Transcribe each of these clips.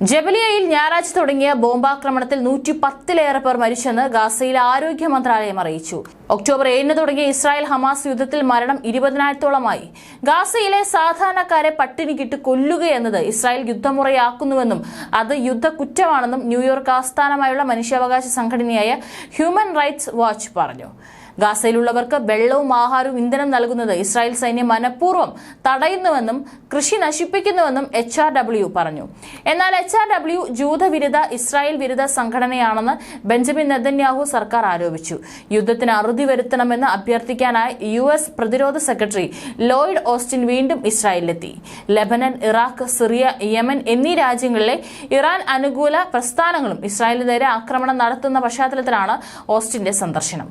ജബലിയയിൽ ഞായറാഴ്ച തുടങ്ങിയ ബോംബാക്രമണത്തിൽ നൂറ്റി പത്തിലേറെ പേർ മരിച്ചെന്ന് ഗാസയിലെ ആരോഗ്യ മന്ത്രാലയം അറിയിച്ചു. ഒക്ടോബർ ഏഴിന് തുടങ്ങിയ ഇസ്രായേൽ ഹമാസ് യുദ്ധത്തിൽ മരണം ഇരുപതിനായിരത്തോളമായി. ഗാസയിലെ സാധാരണക്കാരെ പട്ടിണിക്കിട്ട് കൊല്ലുകയെന്നത് ഇസ്രായേൽ യുദ്ധമുറയാക്കുന്നുവെന്നും അത് യുദ്ധ കുറ്റമാണെന്നും ന്യൂയോർക്ക് ആസ്ഥാനമായുള്ള മനുഷ്യാവകാശ സംഘടനയായ ഹ്യൂമൻ റൈറ്റ്സ് വാച്ച് പറഞ്ഞു. ഗാസയിലുള്ളവർക്ക് വെള്ളവും ആഹാരവും ഇന്ധനം നൽകുന്നത് ഇസ്രായേൽ സൈന്യം മനഃപൂർവം തടയുന്നുവെന്നും കൃഷി നശിപ്പിക്കുന്നുവെന്നും എച്ച് ആർ ഡബ്ല്യു പറഞ്ഞു. എന്നാൽ എച്ച് ആർ ഡബ്ല്യു ജൂതവിരുദ്ധ ഇസ്രായേൽ വിരുദ്ധ സംഘടനയാണെന്ന് ബെഞ്ചമിൻ നെതന്യാഹു സർക്കാർ ആരോപിച്ചു. യുദ്ധത്തിന് അറുതി വരുത്തണമെന്ന് അഭ്യർത്ഥിക്കാനായി യു എസ് പ്രതിരോധ സെക്രട്ടറി ലോയിഡ് ഓസ്റ്റിൻ വീണ്ടും ഇസ്രായേലിലെത്തി. ലെബനൻ ഇറാഖ് സിറിയ യമൻ എന്നീ രാജ്യങ്ങളിലെ ഇറാൻ അനുകൂല പ്രസ്ഥാനങ്ങളും ഇസ്രായേലിനെതിരെ ആക്രമണം നടത്തുന്ന പശ്ചാത്തലത്തിലാണ് ഓസ്റ്റിന്റെ സന്ദർശനം.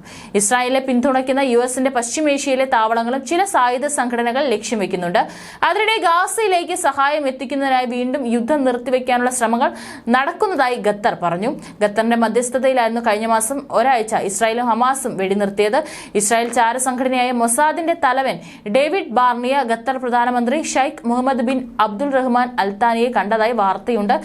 ഇസ്രായേലിനെ പിന്തുണയ്ക്കുന്ന യു എസിന്റെ പശ്ചിമേഷ്യയിലെ താവളങ്ങളും ചില സായുധ സംഘടനകൾ ലക്ഷ്യം വെക്കുന്നുണ്ട്. അതിനിടെ ഗാസയിലേക്ക് സഹായം എത്തിക്കുന്നതിനായി വീണ്ടും യുദ്ധം നിർത്തിവെക്കാനുള്ള ശ്രമങ്ങൾ നടക്കുന്നതായി ഖത്തർ പറഞ്ഞു. ഖത്തറിന്റെ മധ്യസ്ഥതയിലായിരുന്നു കഴിഞ്ഞ മാസം ഒരാഴ്ച ഇസ്രായേലും ഹമാസും വെടിനിർത്തിയത്. ഇസ്രായേൽ ചാര സംഘടനയായ മൊസാദിന്റെ തലവൻ ഡേവിഡ് ബാർണിയ ഖത്തർ പ്രധാനമന്ത്രി Sheikh Mohammed bin Abdul Rahman അൽത്താനിയെ കണ്ടതായി വാർത്തയുണ്ട്.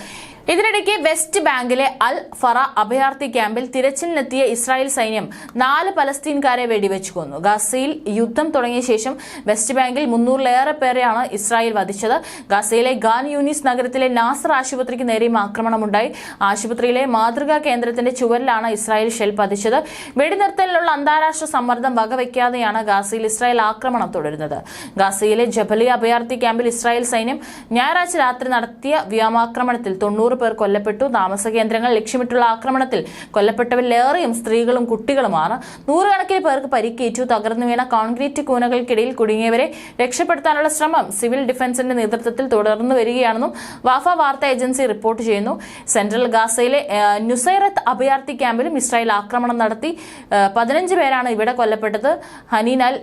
ഇതിനിടയ്ക്ക് വെസ്റ്റ് ബാങ്കിലെ അൽ ഫറ അഭയാർത്ഥി ക്യാമ്പിൽ തിരച്ചിലിനെത്തിയ ഇസ്രായേൽ സൈന്യം നാല് പലസ്തീൻകാരെ വെടിവെച്ചു കൊന്നു. ഗാസയിൽ യുദ്ധം തുടങ്ങിയ ശേഷം വെസ്റ്റ് ബാങ്കിൽ മുന്നൂറിലേറെ പേരെയാണ് ഇസ്രായേൽ വധിച്ചത്. ഗാസയിലെ ഗാൻ യൂനിസ് നഗരത്തിലെ നാസർ ആശുപത്രിക്ക് നേരെയും ആക്രമണമുണ്ടായി. ആശുപത്രിയിലെ മാതൃകാ കേന്ദ്രത്തിന്റെ ചുവരിലാണ് ഇസ്രായേൽ ഷെൽ പതിച്ചത്. വെടിനിർത്തലിനുള്ള അന്താരാഷ്ട്ര സമ്മർദ്ദം വകവയ്ക്കാതെയാണ് ഗാസയിൽ ഇസ്രായേൽ ആക്രമണം തുടരുന്നത്. ഗാസയിലെ ജബലി അഭയാർത്ഥി ക്യാമ്പിൽ ഇസ്രായേൽ സൈന്യം ഞായറാഴ്ച രാത്രി നടത്തിയ വ്യോമാക്രമണത്തിൽ തൊണ്ണൂറ് പേർ കൊല്ലപ്പെട്ടു. താമസ കേന്ദ്രങ്ങൾ ലക്ഷ്യമിട്ടുള്ള ആക്രമണത്തിൽ കൊല്ലപ്പെട്ടവരിലേറെയും സ്ത്രീകളും കുട്ടികളുമാണ്. നൂറുകണക്കിന് പേർക്ക് പരിക്കേറ്റു. തകർന്നു വീണ കോൺക്രീറ്റ് കൂനകൾക്കിടയിൽ കുടുങ്ങിയവരെ രക്ഷപ്പെടുത്താനുള്ള ശ്രമം സിവിൽ ഡിഫൻസിന്റെ നേതൃത്വത്തിൽ തുടർന്നു വരികയാണെന്നും വാഫ വാർത്താ ഏജൻസി റിപ്പോർട്ട് ചെയ്യുന്നു. സെൻട്രൽ ഗാസയിലെ നുസൈറത്ത് അഭയാർത്ഥി ക്യാമ്പിലും ഇസ്രായേൽ ആക്രമണം നടത്തി. പതിനഞ്ച് പേരാണ് ഇവിടെ കൊല്ലപ്പെട്ടത്. ഹനീനാൽ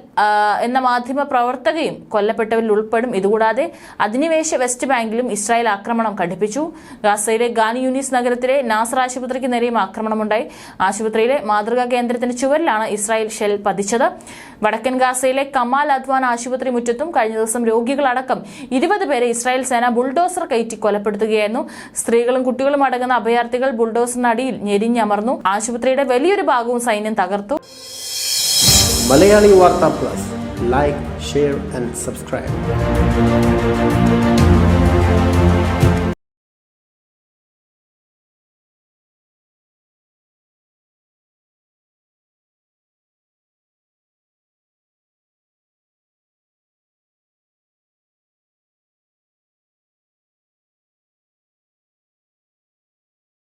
എന്ന മാധ്യമ പ്രവർത്തകയും കൊല്ലപ്പെട്ടവരിൽ ഉൾപ്പെടും. ഇതുകൂടാതെ അധിനിവേശ വെസ്റ്റ് ബാങ്കിലും ഇസ്രായേൽ ആക്രമണം ഘടിപ്പിച്ചു. ഗാസയിലെ ഗാനി യൂനിസ് നഗരത്തിലെ നാസർ ആശുപത്രിക്ക് നേരെയും ആക്രമണമുണ്ടായി. ആശുപത്രിയിലെ മാതൃകാ കേന്ദ്രത്തിന് ചുവരിലാണ് ഇസ്രായേൽ ഷെൽ പതിച്ചത്. വടക്കൻ ഗാസയിലെ കമാൽ അദ്വാൻ ആശുപത്രി മുറ്റത്തും കഴിഞ്ഞ ദിവസം രോഗികളടക്കം ഇരുപത് പേരെ ഇസ്രായേൽ സേന ബുൾഡോസർ കയറ്റി കൊലപ്പെടുത്തുകയായിരുന്നു. സ്ത്രീകളും കുട്ടികളും അടങ്ങുന്ന അഭയാർത്ഥികൾ ബുൾഡോസറിനടിയിൽ ഞെരിഞ്ഞമർന്നു. ആശുപത്രിയുടെ വലിയൊരു ഭാഗവും സൈന്യം തകർത്തു. Malayali Vartha plus. Like share and subscribe